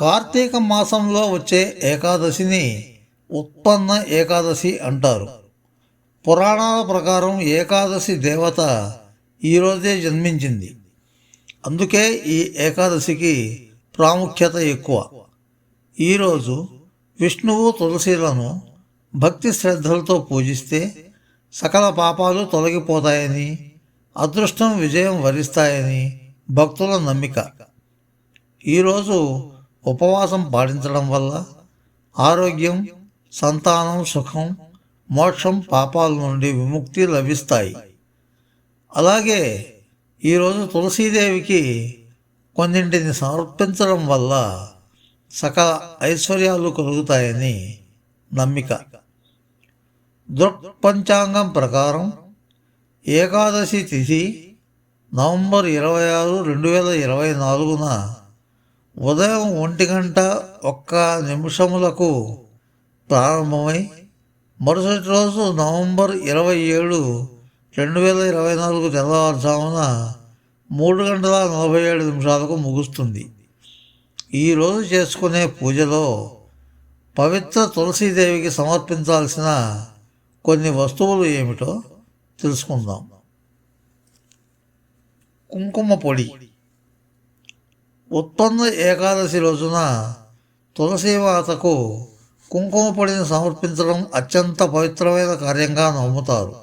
కార్తీక మాసంలో వచ్చే ఏకాదశిని ఉత్పన్న ఏకాదశి అంటారు. పురాణాల ప్రకారం ఏకాదశి దేవత ఈరోజే జన్మించింది. అందుకే ఈ ఏకాదశికి ప్రాముఖ్యత ఎక్కువ. ఈరోజు విష్ణువు తులసీలను భక్తి శ్రద్ధలతో పూజిస్తే సకల పాపాలు తొలగిపోతాయని అదృష్టం విజయం వరిస్తాయని భక్తుల నమ్మిక. ఈరోజు ఉపవాసం పాటించడం వల్ల ఆరోగ్యం సంతానం సుఖం మోక్షం పాపాల నుండి విముక్తి లభిస్తాయి. అలాగే ఈరోజు తులసీదేవికి కొన్నింటిని సమర్పించడం వల్ల సకల ఐశ్వర్యాలు కలుగుతాయని నమ్మిక. దృక్పంచాంగం ప్రకారం ఏకాదశి తిథి నవంబర్ ఇరవై ఆరు రెండు వేల ఇరవై నాలుగున ఉదయం ఒంటి గంట ఒక్క నిమిషములకు ప్రారంభమై మరుసటి రోజు నవంబర్ ఇరవై ఏడు రెండు వేల ఇరవై నాలుగు తెల్లవారుజామున మూడు గంటల నలభై ఏడు నిమిషాలకు ముగుస్తుంది. ఈరోజు చేసుకునే పూజలో పవిత్ర తులసీదేవికి సమర్పించాల్సిన కొన్ని వస్తువులు ఏమిటో తెలుసుకుందాం. కుంకుమ పొడి. ఉత్పన్న ఏకాదశి రోజున తులసీమాతకు కుంకుమ పొడిని సమర్పించడం అత్యంత పవిత్రమైన కార్యంగా నమ్ముతారు.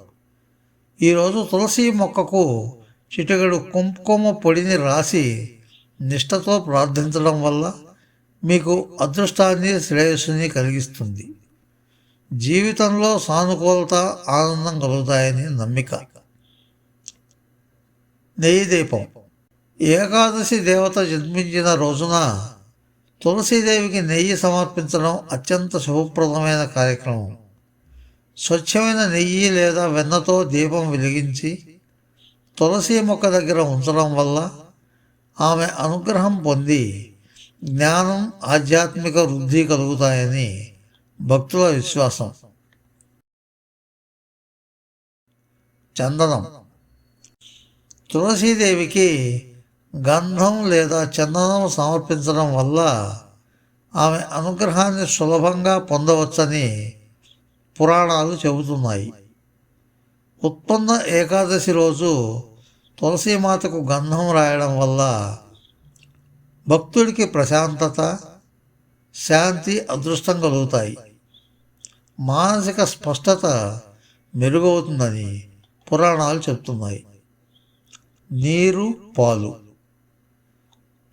ఈరోజు తులసి మొక్కకు చిటికెడు కుంకుమ పొడిని రాసి నిష్టతో ప్రార్థించడం వల్ల మీకు అదృష్టాన్ని శ్రేయస్సుని కలిగిస్తుంది. జీవితంలో సానుకూలత ఆనందం కలుగుతాయని నమ్మిక. నెయ్యి దీపం. ఏకాదశి దేవత జన్మించిన రోజున తులసీదేవికి నెయ్యి సమర్పించడం అత్యంత శుభప్రదమైన కార్యక్రమం. స్వచ్ఛమైన నెయ్యి లేదా వెన్నతో దీపం వెలిగించి తులసి మొక్క దగ్గర ఉంచడం వల్ల ఆమె అనుగ్రహం పొంది జ్ఞానం ఆధ్యాత్మిక వృద్ధి కలుగుతాయని భక్తుల విశ్వాసం. చందనం. తులసీదేవికి గంధం లేదా చందనం సమర్పించడం వల్ల ఆమె అనుగ్రహాన్ని సులభంగా పొందవచ్చని పురాణాలు చెబుతున్నాయి. ఉత్పన్న ఏకాదశి రోజు తులసీమాతకు గంధం రాయడం వల్ల భక్తుడికి ప్రశాంతత శాంతి అదృష్టం కలుగుతాయి. మానసిక స్పష్టత మెరుగవుతుందని పురాణాలు చెప్తున్నాయి నీరు పాలు.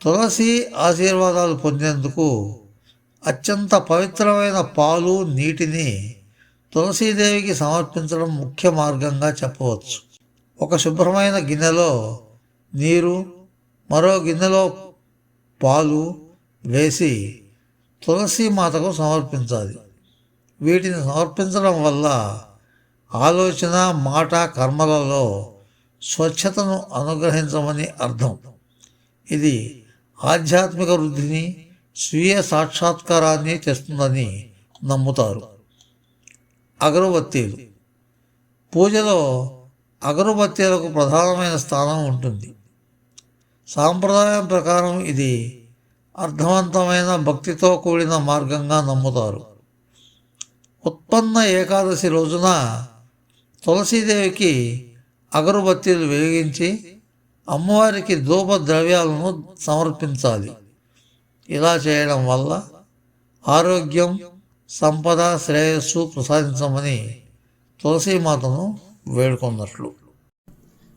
తులసి ఆశీర్వాదాలు పొందేందుకు అత్యంత పవిత్రమైన పాలు నీటిని తులసీదేవికి సమర్పించడం ముఖ్య మార్గంగా చెప్పవచ్చు. ఒక శుభ్రమైన గిన్నెలో నీరు మరో గిన్నెలో పాలు వేసి తులసి మాతకు సమర్పించాలి. వీటిని సమర్పించడం వల్ల ఆలోచన మాట కర్మలలో స్వచ్ఛతను అనుగ్రహించమని అర్థం. ఇది ఆధ్యాత్మిక వృద్ధిని స్వీయ సాక్షాత్కారాన్ని తెస్తుందని నమ్ముతారు. అగరబత్తీలు. పూజలో అగరబత్తీలకు ప్రధానమైన స్థానం ఉంటుంది. సాంప్రదాయం ప్రకారం ఇది అర్థవంతమైన భక్తితో కూడిన మార్గంగా నమ్ముతారు. ఉత్పన్న ఏకాదశి రోజున తులసీదేవికి అగరుబత్తీలు వెలిగించి అమ్మవారికి ధూప ద్రవ్యాలను సమర్పించాలి. ఇలా చేయడం వల్ల ఆరోగ్యం సంపద శ్రేయస్సు ప్రసాదించమని తులసీమాతను వేడుకున్నట్లు.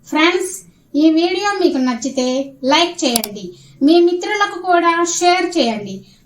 ఫ్రెండ్స్ ఈ వీడియో మీకు నచ్చితే లైక్ చేయండి. మీ మిత్రులకు కూడా షేర్ చేయండి.